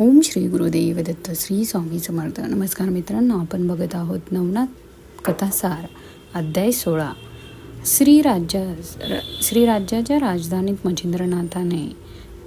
ओम श्री गुरुदेव दत्त श्री स्वामी समर्थ. नमस्कार मित्रांनो आपण बघत आहोत नवनाथ कथासार अध्याय सोळा. श्रीराज्या श्रीराज्याच्या राजधानीत मच्छिंद्रनाथाने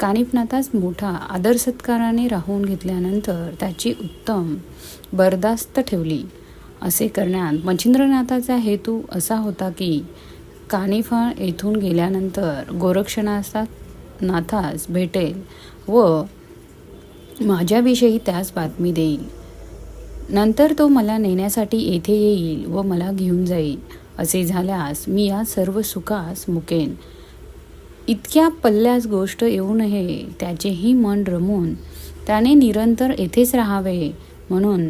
कानिफनाथास मोठा आदर सत्काराने राहून घेतल्यानंतर त्याची उत्तम बरदास्त ठेवली. असे करण्यात मच्छिंद्रनाथाचा हेतू असा होता की कानिफा येथून गेल्यानंतर गोरक्षनाथात नाथास भेटेल व माझ्याविषयी त्यास बातमी देईल. नंतर तो मला नेण्यासाठी येथे येईल व मला घेऊन जाईल असे झाल्यास मी या सर्व सुखास मुकेन. इतक्या पल्ल्यास गोष्ट येऊ नये त्याचेही मन रमून त्याने निरंतर येथेच राहावे. म्हणून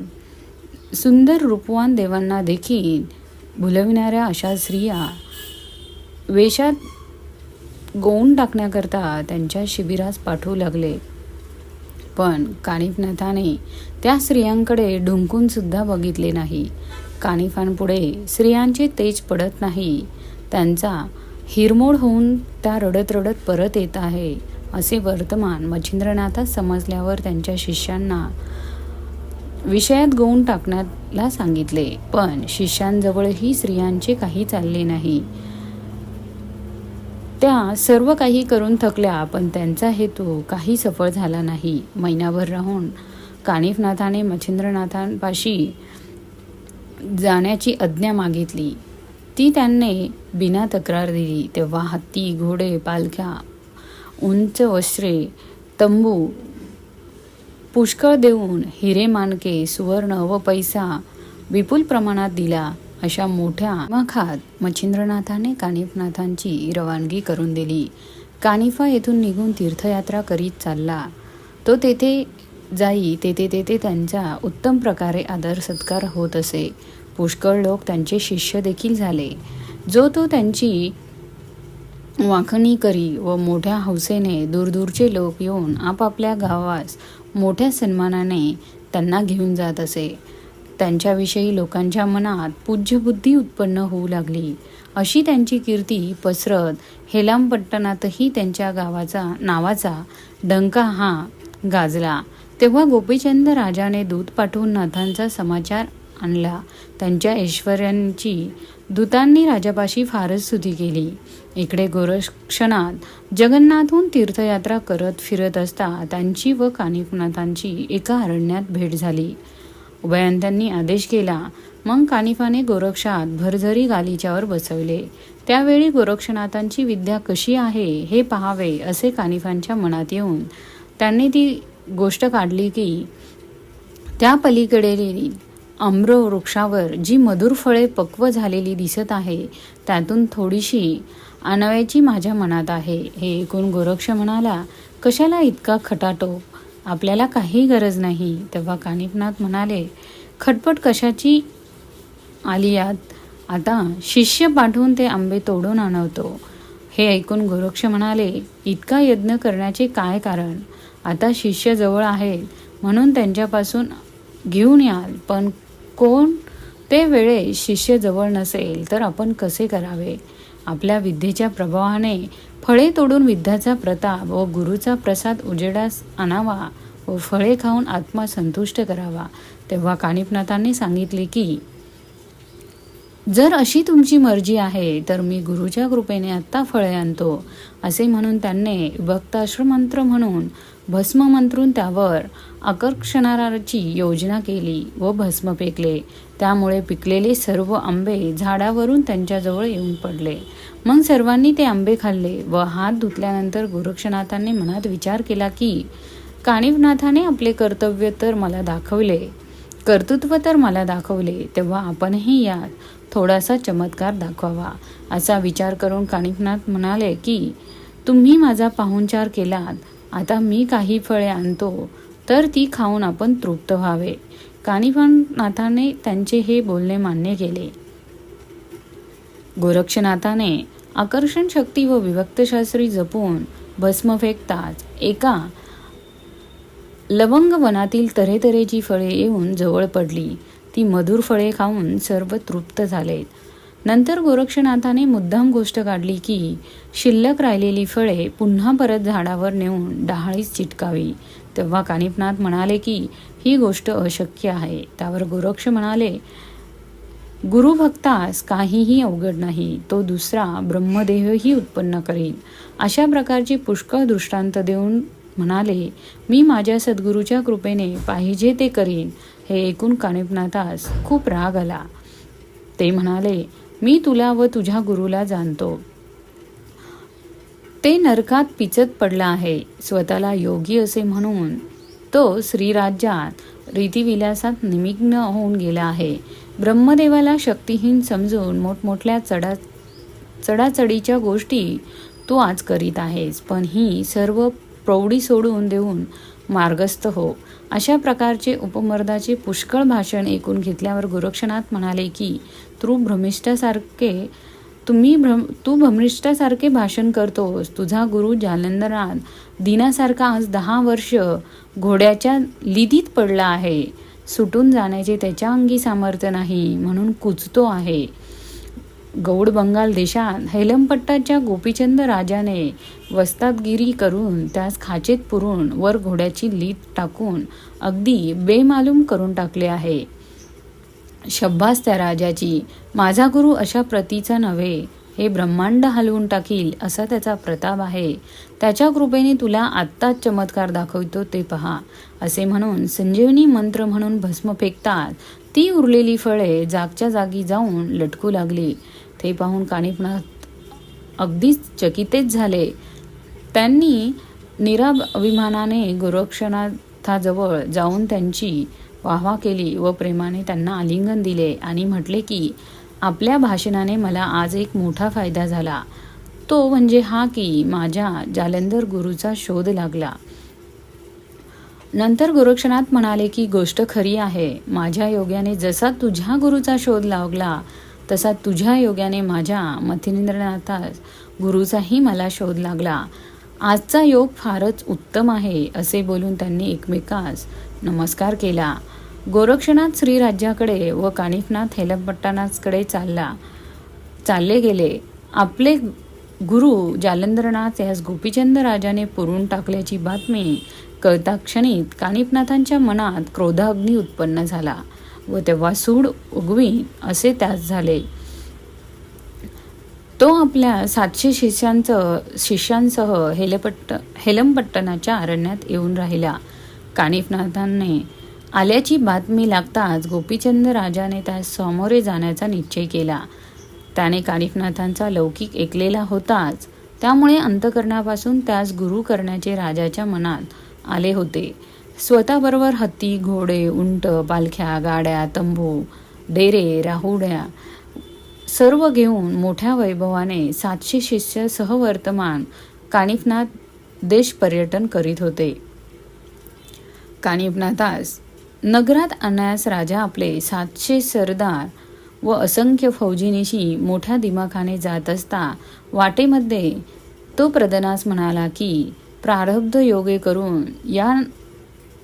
सुंदर रूपवान देवांना देखील भुलविणाऱ्या अशा स्त्रिया वेशात गोवून टाकण्याकरता त्यांच्या शिबिरास पाठवू लागले. पण कानिफनाथाने त्या स्त्रियांकडे ढुंकून सुद्धा बघितले नाही. कानिफांपुढे स्त्रियांचे तेज पडत नाही. त्यांचा हिरमोड होऊन त्या रडत रडत परत येत आहे असे वर्तमान मच्छिंद्रनाथात समजल्यावर त्यांच्या शिष्यांना विषयात गोवून टाकण्याला सांगितले. पण शिष्यांजवळही स्त्रियांचे काही चालले नाही. त्या सर्व काही करून थकल्या पण त्यांचा हेतू काही सफळ झाला नाही. महिनाभर राहून कानिफनाथाने मच्छिंद्रनाथांपाशी जाण्याची आज्ञा मागितली. ती त्यांनी बिना तक्रार दिली. तेव्हा हत्ती घोडे पालख्या उंच वस्त्रे तंबू पुष्कळ देऊन हिरे मानके सुवर्ण व पैसा विपुल प्रमाणात दिला. अशा मोठ्या मखात मच्छिंद्रनाथाने कानिफनाथांची रवानगी करून दिली. कानिफा येथून निघून तीर्थयात्रा करीत चालला. तो तेथे जाई तेथे तेथे त्यांचा उत्तम प्रकारे आदर सत्कार होत असे. पुष्कळ लोक त्यांचे शिष्य देखील झाले. जो तो त्यांची वाखणी करी व मोठ्या हौसेने दूरदूरचे लोक येऊन आपापल्या गावास मोठ्या सन्मानाने त्यांना घेऊन जात असे. त्यांच्याविषयी लोकांच्या मनात पूज्यबुद्धी उत्पन्न होऊ लागली. अशी त्यांची कीर्ती पसरत हेलामपट्टणातही त्यांच्या गावाचा नावाचा डंका हा गाजला. तेव्हा गोपीचंद राजाने दूत पाठवून नाथांचा समाचार आणला. त्यांच्या ऐश्वर्यांची दूतांनी राजापाशी फारच सुधी केली. इकडे गोरक्षणात जगन्नाथहून तीर्थयात्रा करत फिरत असता त्यांची व कानिकनाथांची एका अरण्यात भेट झाली. उभयंत्यांनी आदेश केला. मग कानिफाने गोरक्षात भरझरी गालिच्यावर बसवले. त्यावेळी गोरक्षनाथांची विद्या कशी आहे हे पाहावे असे कानिफांच्या मनात येऊन त्यांनी ती गोष्ट काढली की त्या पलीकडे आम्र वृक्षावर जी मधुर फळे पक्व झालेली दिसत आहे त्यातून थोडीशी आणावयाची माझ्या मनात आहे. हे ऐकून गोरक्ष म्हणाला कशाला इतका खटाटोप? आपल्याला काही गरज नाही. तेव्हा कानिफनाथ म्हणाले खटपट कशाची आली यात? आता शिष्य पाठवून ते आंबे तोडून आणवतो. हे ऐकून गोरक्ष म्हणाले इतका यज्ञ करण्याचे काय कारण? आता शिष्य जवळ आहेत म्हणून त्यांच्यापासून घेऊन याल. पण कोण? ते वेळे शिष्य जवळ नसेल तर आपण कसे करावे? आपल्या विद्येच्या प्रभावाने फळे तोडून विद्याचा प्रताप व गुरुचा प्रसाद उजेडास आणावा व फळे खाऊन आत्मा संतुष्ट करावा. तेव्हा कानिपनाथांनी सांगितले की जर अशी तुमची मर्जी आहे तर मी गुरुच्या कृपेने आत्ता फळे आणतो असे म्हणून त्यांनी भक्ताश्रमंत्र म्हणून भस्म मंत्रून त्यावर आकर्षणाराची योजना केली व भस्म फेकले. त्यामुळे पिकलेले सर्व आंबे झाडावरून त्यांच्याजवळ येऊन पडले. मग सर्वांनी ते आंबे खाल्ले व हात धुतल्यानंतर गोरक्षनाथांनी मनात विचार केला की काणिवनाथाने आपले कर्तव्य तर मला दाखवले कर्तृत्व तर मला दाखवले तेव्हा आपणही यात थोडासा चमत्कार दाखवावा असा विचार करून काणिकनाथ म्हणाले की तुम्ही माझा पाहुणचार केलात. आता मी काही फळे आणतो तर ती खाऊन आपण तृप्त व्हावे. कानिफनाथाने त्यांचे हे बोलणे मान्य केले. गोरक्षनाथाने आकर्षण शक्ती व विभक्तशास्त्री जपून भस्म फेकताच एका लवंग वनातील तऱ्हेतऱ्हेची फळे येऊन जवळ पडली. ती मधुर फळे खाऊन सर्व तृप्त झालेत नंतर गोरक्षनाथाने मुद्दाम गोष्ट काढली की शिल्लक राहिलेली फळे पुन्हा परत झाडावर नेऊन डहाळीस चिटकावी. तेव्हा कानिपनाथ म्हणाले की ही गोष्ट अशक्य आहे. त्यावर गोरक्ष म्हणाले गुरुभक्तास काहीही अवघड नाही. तो दुसरा ब्रह्मदेहही उत्पन्न करीन अशा प्रकारची पुष्कळ दृष्टांत देऊन म्हणाले मी माझ्या सद्गुरूच्या कृपेने पाहिजे ते करीन. हे ऐकून कानिपनाथास खूप राग आला. ते म्हणाले मी तुला व तुझ्या गुरुला जाणतो. ते नरकात पिचत पडला आहे स्वतःला योगी असे म्हणून. तो श्रीराज्यात रीतिविलासात निमिग्न होऊन गेला आहे. ब्रह्मदेवाला शक्तिहीन समजून मोठमोठल्या चढा चढाचढीच्या गोष्टी तू आज करीत आहेस पण ही सर्व प्रौढी सोडून देऊन मार्गस्थ हो. अशा प्रकारचे उपमर्दाचे पुष्कळ भाषण ऐकून घेतल्यावर गोरक्षनाथ म्हणाले की तू भ्रमिष्ठासारखे तुम्ही भ्रम तू भ्रमिष्ठासारखे भाषण करतोस. तुझा गुरु जालंधरात दिनासारखा आज दहा वर्ष घोड्याच्या लिदीत पडला आहे. सुटून जाण्याचे त्याच्या अंगी सामर्थ्य नाही म्हणून कुचतो आहे. गौड बंगाल देशात हैलमपट्टाच्या गोपीचंद राजाने वस्तादगिरी करून त्यास खाचेत पुरून वर घोड्याची लीत टाकून अगदी बेमालूम करून टाकले आहे. शब्बास त्या राजाची माझा गुरु अशा प्रतीचा नव्हे हे ब्रह्मांड हलवून टाकील असा त्याचा प्रताप आहे. त्याच्या कृपेने तुला आत्ताच चमत्कार दाखवतो ते पहा. असे म्हणून संजीवनी मंत्र म्हणून भस्म फेकतात ती उरलेली फळे जागच्या जागी जाऊन लटकू लागली. ते पाहून कानिपनाथ अगदीच चकितेच झाले. त्यांनी निराब अभिमानाने गोरक्षनाथाजवळ जाऊन त्यांची वाहवा केली व प्रेमाने त्यांना आलिंगन दिले आणि म्हटले की आपल्या भाषणाने मला आज एक मोठा फायदा झाला. तो म्हणजे हा की माझ्या जालंधर गुरुचा शोध लागला. नंतर गोरक्षनाथ म्हणाले की गोष्ट खरी आहे. माझ्या योग्याने जसा तुझ्या गुरुचा शोध लागला तसा तुझ्या योगाने माझ्या मथिंद्रनाथास गुरुचाही मला शोध लागला. आजचा योग फारच उत्तम आहे असे बोलून त्यांनी एकमेकास नमस्कार केला. गोरक्षनाथ श्रीराज्याकडे व कानिफनाथ हेलपट्टानाथकडे चालला. चालले गेले. आपले गुरु जालंधरनाथ यास गोपीचंद राजाने पुरून टाकल्याची बातमी कळता क्षणीत मनात क्रोधाग्नी उत्पन्न झाला. व तेव्हा सूड उगवीन असे त्यास झाले. तो आपल्या सातशे शिष्यांचं शिष्यांसह हेलपट्ट हेलमपट्टणाच्या अरण्यात येऊन राहिला. कानिफनाथांनी आल्याची बातमी लागताच गोपीचंद राजाने त्यास सामोरे जाण्याचा निश्चय केला. त्याने कानिफनाथांचा लौकिक ऐकलेला होताच. त्यामुळे अंतकरणापासून त्यास गुरु करण्याचे राजाच्या मनात आले होते. स्वतःबरोबर हत्ती घोडे उंट पालख्या गाड्या तंबू डेरे राहुड्या सर्व घेऊन मोठ्या वैभवाने सातशे शिष्य सहवर्तमान कानिफनाथ देश पर्यटन करीत होते. कानिफनाथास नगरात आणण्यास राजा आपले सातशे सरदार व असंख्य फौजीनिशी मोठ्या दिमाखाने जात असता वाटेमध्ये तो प्रदनास म्हणाला की प्रारब्ध योगे करून या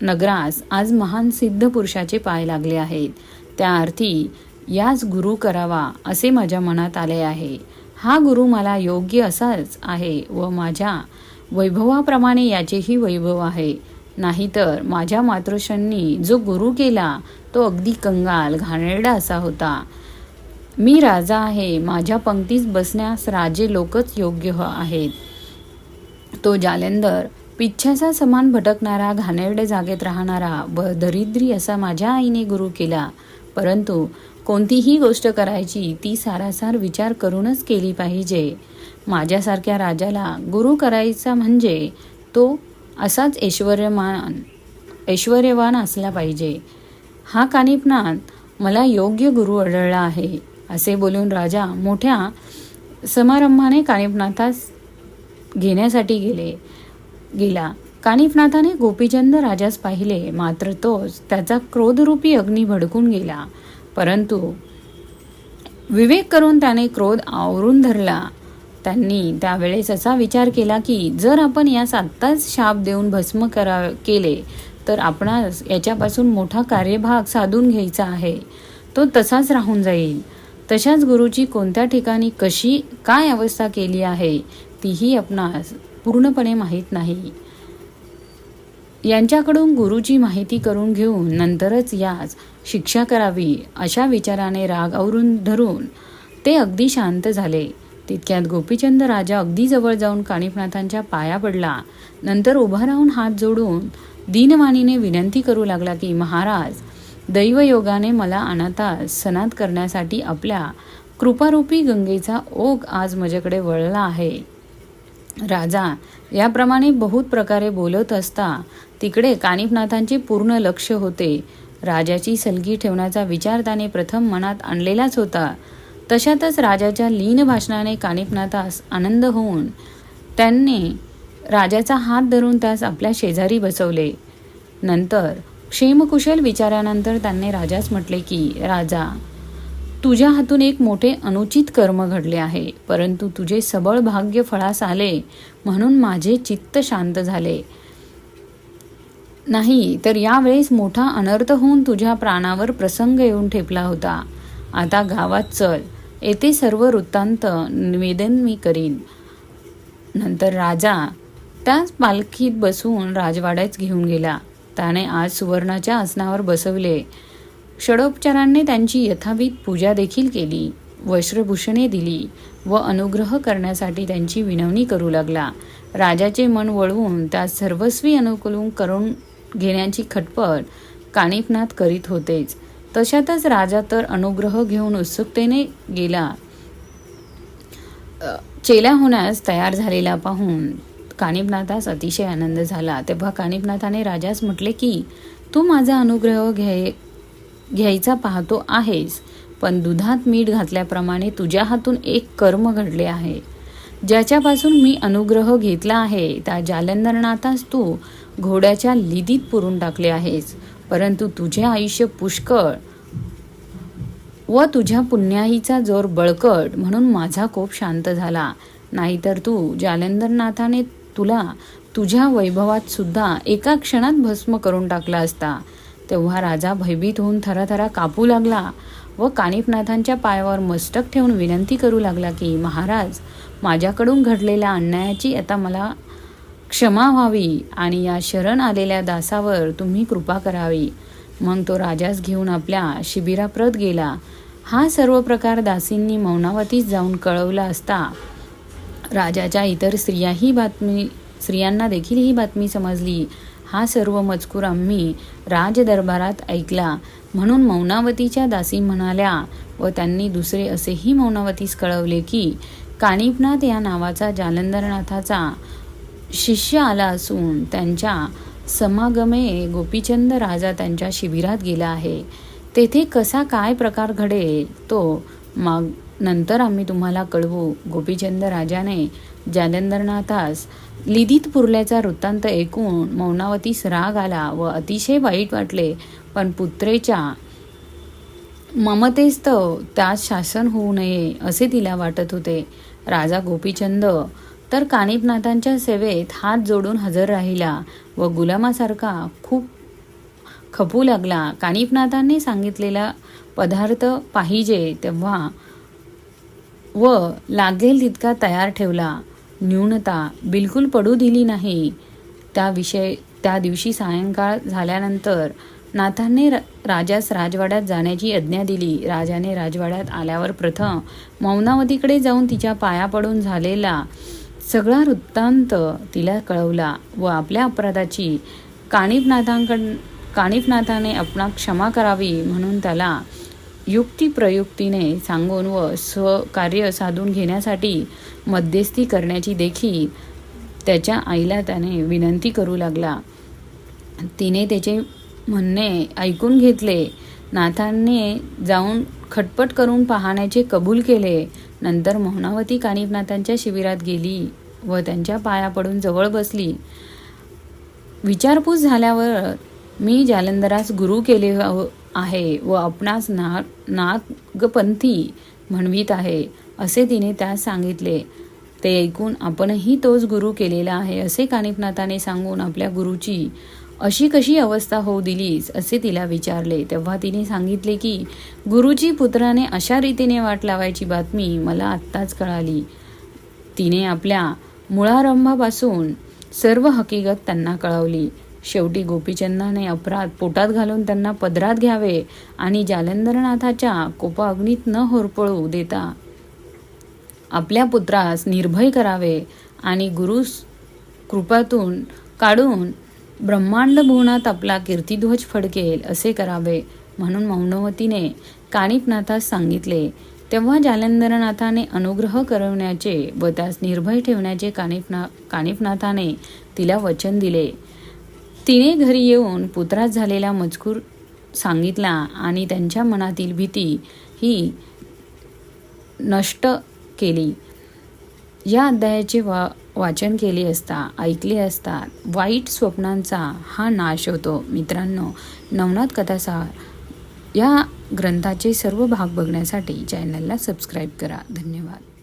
नगरास आज महान सिद्ध पुरुषाचे पाय लागले आहेत. त्या अर्थी याच गुरु करावा असे माझ्या मनात आले आहे. हा गुरु मला योग्य असाच आहे व माझ्या वैभवाप्रमाणे याचेही वैभव आहे. नाहीतर माझ्या मातृशांनी जो गुरु केला तो अगदी कंगाल घाणेरडा असा होता. मी राजा आहे माझ्या पंक्तीस बसण्यास राजे लोकच योग्य आहेत. तो जालेंदर पिच्छाचा समान भटकणारा घाणेरडे जागेत राहणारा व दरिद्री असा माझ्या आईने गुरु केला. परंतु कोणतीही गोष्ट करायची ती सारासार विचार करूनच केली पाहिजे. माझ्यासारख्या राजाला गुरु करायचा म्हणजे तो असाच ऐश्वर्यमान ऐश्वर्यवान असला पाहिजे. हा कानिपनाथ मला योग्य गुरु आढळला आहे असे बोलून राजा मोठ्या समारंभाने कानिपनाथास घेण्यासाठी गेले. गेला. कानिफनाथाने गोपीचंद राजास पाहिले मात्र तोच त्याचा क्रोधरूपी अग्नी भडकून गेला. परंतु विवेक करून त्याने क्रोध आवरून धरला. त्यांनी त्यावेळेस असा विचार केला की जर आपण यास आत्ताच शाप देऊन भस्म करा केले तर आपणास याच्यापासून मोठा कार्यभाग साधून घ्यायचा आहे. तो तसाच राहून जाईल. तशाच गुरुची कोणत्या ठिकाणी कशी काय अवस्था केली आहे तीही आपणास पूर्णपणे माहीत नाही. यांच्याकडून गुरुची माहिती करून घेऊन नंतरच यास शिक्षा करावी अशा विचाराने राग आवरून धरून ते अगदी शांत झाले. तितक्यात गोपीचंद राजा अगदी जवळ जाऊन काणिपनाथांच्या पाया पडला. नंतर उभा राहून हात जोडून दीनवाणीने विनंती करू लागला की महाराज दैवयोगाने मला अनाथास सनात करण्यासाठी आपल्या कृपारूपी गंगेचा ओघ आज माझ्याकडे वळला आहे. राजा याप्रमाणे बहुत प्रकारे बोलत असता तिकडे कानिपनाथांचे पूर्ण लक्ष होते. राजाची सलगी ठेवण्याचा विचार त्याने प्रथम मनात आणलेलाच होता. तशातच राजाच्या लीन भाषणाने कानिपनाथास आनंद होऊन त्यांनी राजाचा हात धरून त्यास आपल्या शेजारी बसवले. नंतर क्षेमकुशल विचारानंतर त्यांनी राजास म्हटले की राजा तुझ्या हातून एक मोठे अनुचित कर्म घडले आहे परंतु तुझे सबळ भाग्य फळास आले म्हणून माझे चित्त शांत झाले. नाही तर यावेळेस मोठा अनर्थ होऊन तुझ्या प्राणावर प्रसंग येऊन ठेपला होता. आता गावात चल येथे सर्व वृत्तांत निवेदन मी करीन. नंतर राजा त्याच पालखीत बसून राजवाड्यात घेऊन गेला. त्याने आज सुवर्णाच्या आसनावर बसवले. षडोपचारांनी त्यांची यथाविध पूजा देखील केली. वस्त्रभूषणे दिली व अनुग्रह करण्यासाठी त्यांची विनवणी करू लागला. राजाचे मन वळवून त्यास सर्वस्वी अनुकूल करून घेण्याची खटपट कानिपनाथ करीत होतेच. तशातच राजा तर अनुग्रह घेऊन उत्सुकतेने गेला. चेला होण्यास तयार झालेला पाहून कानिपनाथास अतिशय आनंद झाला. तेव्हा कानिपनाथाने राजास म्हटले की तू माझा अनुग्रह घे घ्यायचा पाहतो आहेस. पण दुधात मीठ घातल्याप्रमाणे तुझ्या हातून एक कर्म घडले आहे. ज्याच्यापासून मी अनुग्रह घेतला आहे त्या जालंधरनाथास तू घोड्याच्या लिदीत पुरून टाकले आहेस. परंतु तुझे आयुष्य पुष्कळ व तुझ्या पुण्याईचा जोर बळकट म्हणून माझा कोप शांत झाला. नाहीतर तू जालंधरनाथाने तुला तुझ्या वैभवात सुद्धा एका क्षणात भस्म करून टाकला असता. तेव्हा राजा भयभीत होऊन थराथरा कापू लागला व कानिपनाथांच्या पायावर मस्तक ठेवून विनंती करू लागला की महाराज माझ्याकडून घडलेल्या अन्यायाची आता मला क्षमा व्हावी आणि या शरण आलेल्या दासावर तुम्ही कृपा करावी. मग तो राजास घेऊन आपल्या शिबिराप्रत गेला. हा सर्व प्रकार दासींनी मौनावतीस जाऊन कळवला असता राजाच्या इतर स्त्रियाही बातमी स्त्रियांना देखील ही बातमी समजली. हा सर्व मजकूर आम्ही राजदरबारात ऐकला. म्हणून मौनावतीच्या दासी म्हणाल्या व त्यांनी दुसरे असेही मौनावतीस कळवले की कानिपनाथ या नावाचा जालंधरनाथाचा शिष्य आला असून त्यांच्या समागमे गोपीचंद राजा त्यांच्या शिबिरात गेला आहे. तेथे कसा काय प्रकार घडेल तो मग नंतर आम्ही तुम्हाला कळवू गोपीचंद राजाने जालंधरनाथास लिदीत पुरल्याचा वृत्तांत ऐकून मौनावतीस राग आला व अतिशय वाईट वाटले. पण पुत्रेच्या ममतेस्तव त्यास शासन होऊ नये असे तिला वाटत होते. राजा गोपीचंद तर कानिपनाथांच्या सेवेत हात जोडून हजर राहिला व गुलामासारखा खूप खपू लागला. कानिपनाथांनी सांगितलेला पदार्थ पाहिजे तेव्हा व लागेल तितका तयार ठेवला. न्यूनता बिलकुल पडू दिली नाही. त्या विषय त्या दिवशी सायंकाळ झाल्यानंतर नाथांनी र- राजास राजवाड्यात जाण्याची आज्ञा दिली. राजाने राजवाड्यात आल्यावर प्रथम मौनावतीकडे जाऊन तिच्या पाया पडून झालेला सगळा वृत्तांत तिला कळवला व आपल्या अपराधाची कानिपनाथांकड कानिपनाथाने आपणा क्षमा करावी म्हणून त्याला युक्तिप्रयुक्तीने सांगून व स्वकार्य साधून घेण्यासाठी मध्यस्थी करण्याची देखील त्याच्या आईला त्याने विनंती करू लागला. तिने त्याचे म्हणणे ऐकून घेतले. नाथांनी जाऊन खटपट करून पाहण्याचे कबूल केले. नंतर मोहनावती कानिपनाथांच्या शिबिरात गेली व त्यांच्या पाया पडून जवळ बसली. विचारपूस झाल्यावर मी जालंधरास गुरु केले आहे व आपणास ना नागपंथी म्हणवीत आहे असे तिने त्यास सांगितले. ते ऐकून आपणही तोच गुरु केलेला आहे असे कानिपनाथाने सांगून आपल्या गुरुची अशी कशी अवस्था होऊ दिलीस असे तिला विचारले. तेव्हा तिने सांगितले की गुरुजी पुत्राने अशा रीतीने वाट लावायची बातमी मला आत्ताच कळाली. तिने आपल्या मुळारंभापासून सर्व हकीकत त्यांना कळवली. शेवटी गोपीचंदाने अपराध पोटात घालून त्यांना पदरात घ्यावे आणि जालंधरनाथाच्या कोपाग्नीत न होरपळू देता आपल्या पुत्रास निर्भय करावे आणि गुरुस कृपातून काढून ब्रह्मांड भुवनात आपला कीर्तिध्वज फडकेल असे करावे म्हणून मौनवतीने कानिपनाथास सांगितले. तेव्हा जालंधरनाथाने अनुग्रह करवण्याचे व त्यास निर्भय ठेवण्याचे कानिपना कानिपनाथाने तिला वचन दिले. तिने घरी येऊन पुत्रास झालेला मजकूर सांगितला आणि त्यांच्या मनातील भीती ही नष्ट केली. या अध्यायाचे वा वाचन केले असता ऐकले असता वाईट स्वप्नांचा हा नाश होतो. मित्रांनो नवनाथ कथासार या ग्रंथाचे सर्व भाग बघण्यासाठी चॅनलला सबस्क्राईब करा. धन्यवाद.